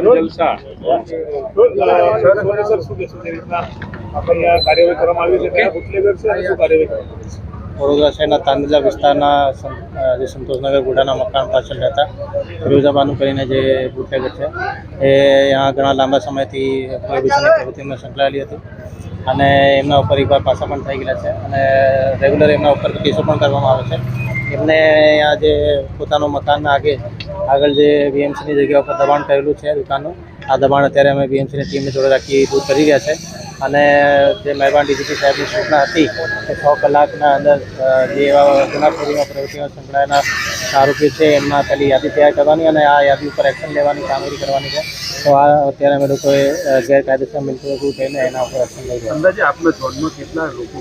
જલસા. વડોદરા શહેરના તાંદલા વિસ્તારના જે સંતોષનગર ગુડાના મકાન પાછળ રહેતા ફિરોઝાબાનુ કરીને જે બુટલેગર છે એ અહીંયા ઘણા લાંબા સમયથી પ્રોહિબિશનની પ્રવૃત્તિમાં સંકળાયેલી હતી અને એમના ઉપર એકવાર પાછા પણ થઈ ગયેલા છે અને રેગ્યુલર એમના ઉપર કેસો પણ કરવામાં આવે છે. એમને અહીંયા જે પોતાનું મકાનના આગે આગળ જે બીએમસીની જગ્યા ઉપર દબાણ કરેલું છે દુકાનનું, આ દબાણ અત્યારે અમે બીએમસીની ટીમને જોડે રાખી દૂર કરી રહ્યા છે. અને જે મહેરબાન ડીજીપી સાહેબની સૂચના હતી કે છ કલાકના અંદર જે એવા ગુનાખોરીમાં પ્રવૃત્તિમાં સંકળાયેલા આરોપીઓ છે એમના પહેલી યાદી તૈયાર કરવાની અને આ યાદી ઉપર એક્શન લેવાની કામગીરી કરવાની છે. તો આ અત્યારે અમે લોકોએ ગેરકાયદેસર મિલકતો થઈને એના ઉપર એક્શન લઈ અંદાજે આપના ઝોનમાં કેટલા લોકો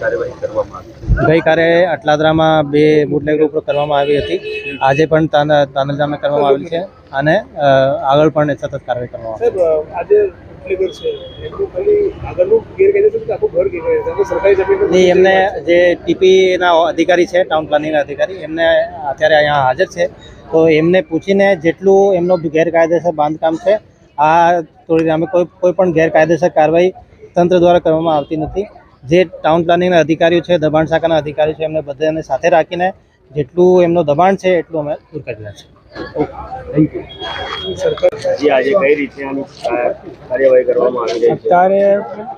કાર્યવાહી કરવામાં આવી ગઈકાલે અટલાદરામાં બે બુટલેગર ઉપર કરવામાં આવી હતી. આજે પણ તાંદલજામાં કરવામાં આવેલી છે અને આગળ પણ સતત કાર્યવાહી કરવામાં આવી આજે છે. એમનું છે છે? નહીં જે ટીપીના અધિકારી છે ટાઉન પ્લાનિંગના અધિકારી એમને અત્યારે અહીંયા હાજર છે. તો એમને પૂછીને જેટલું એમનો ગેરકાયદેસર બાંધકામ છે આ થોડી અમે કોઈ કોઈ પણ ગેરકાયદેસર કાર્યવાહી તંત્ર દ્વારા કરવામાં આવતી નથી. જે ટાઉન પ્લાનિંગના અધિકારીઓ છે દબાણ શાખાના અધિકારીઓ છે એમને બધાને સાથે રાખીને જેટલું એમનું દબાણ છે એટલું અમે દૂર કરેલા રહ્યા છીએ જે આજે કઈ રીતે આની કાર્યવાહી કરવામાં આવી રહી છે? અત્યારે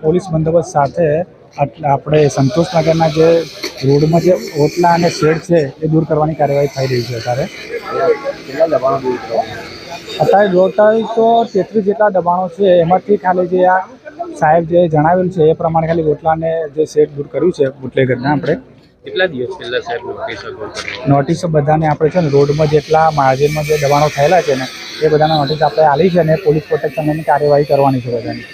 પોલીસ બંદોબસ્ત સાથે આપણે સંતોષનગરના જે રોડમાં જે ઓટલા અને શેડ છે એ દૂર કરવાની કાર્યવાહી થઈ રહી છે અત્યારે. અત્યારે ટોટલ તો તેત્રીસ જેટલા દબાણો છે એમાંથી ખાલી જે આ સાહેબ જે જણાવેલ છે એ પ્રમાણે ખાલી ઓટલાને જે શેડ દૂર કર્યું છે બુટલેગરના આપણે. કેટલા દિવસ પહેલા સાહેબ નોટિસ નોટિસો બધાને આપણે છે ને, રોડમાં જેટલા માર્જિનમાં જે દબાણો થયેલા છે ને, એ બધાના નોટિસ આપણે આલી છે ને પોલીસ પ્રોટેક્શનની કાર્યવાહી કરવાની છે બધાની.